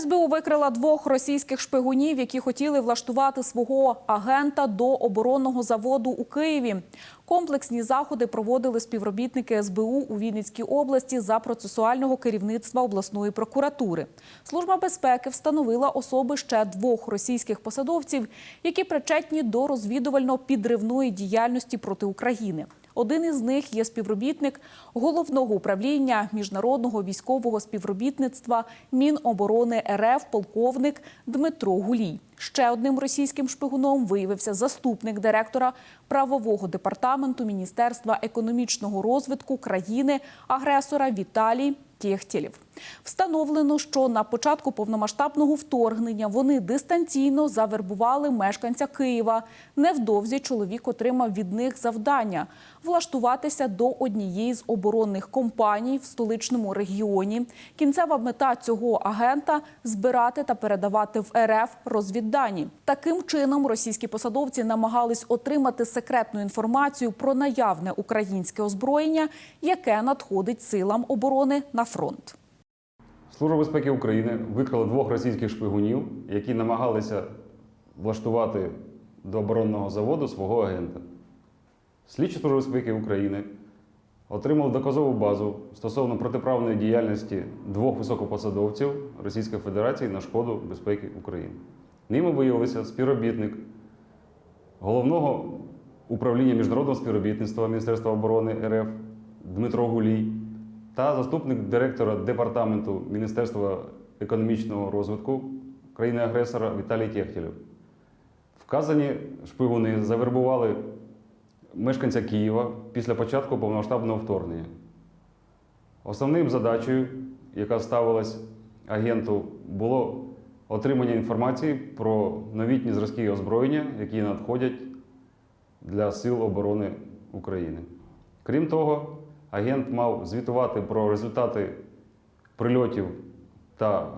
СБУ викрила двох російських шпигунів, які хотіли влаштувати свого агента до оборонного заводу у Києві. Комплексні заходи проводили співробітники СБУ у Вінницькій області за процесуального керівництва обласної прокуратури. Служба безпеки встановила особи ще двох російських посадовців, які причетні до розвідувально-підривної діяльності проти України. Один із них є співробітник головного управління міжнародного військового співробітництва Міноборони РФ полковник Дмитро Гулій. Ще одним російським шпигуном виявився заступник директора правового департаменту Міністерства економічного розвитку країни агресора Віталій Тєхтєлєв. Встановлено, що на початку повномасштабного вторгнення вони дистанційно завербували мешканця Києва. Невдовзі чоловік отримав від них завдання влаштуватися до однієї з оборонних компаній в столичному регіоні. Кінцева мета цього агента збирати та передавати в РФ розвіддані. Таким чином російські посадовці намагались отримати секретну інформацію про наявне українське озброєння, яке надходить силам оборони на фронт. Служба безпеки України викрила двох російських шпигунів, які намагалися влаштувати до оборонного заводу свого агента. Слідчі Служби безпеки України отримали доказову базу стосовно протиправної діяльності двох високопосадовців Російської Федерації на шкоду безпеки України. Ними виявилися співробітник головного управління міжнародного співробітництва Міністерства оборони РФ Дмитро Гулій та заступник директора департаменту Міністерства економічного розвитку країни-агресора Віталій Тєхтєлєв. Вказані шпигуни завербували мешканця Києва після початку повномасштабного вторгнення. Основною задачею, яка ставилась агенту, було отримання інформації про новітні зразки озброєння, які надходять для Сил оборони України. Крім того, агент мав звітувати про результати прильотів та,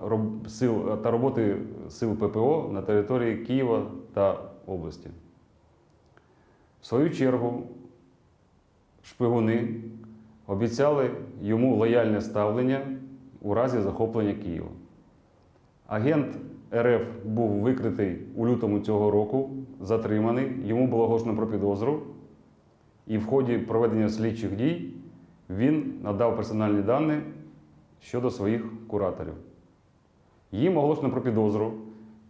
сил, та роботи сил ППО на території Києва та області. В свою чергу, шпигуни обіцяли йому лояльне ставлення у разі захоплення Києва. Агент РФ був викритий у лютому цього року, затриманий, йому було оголошено про підозру, і в ході проведення слідчих дій він надав персональні дані щодо своїх кураторів. Їм оголошено про підозру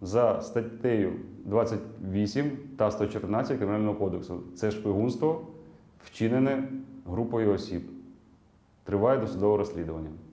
за статтею 28 та 114 Кримінального кодексу. Це шпигунство, вчинене групою осіб. Триває досудове розслідування.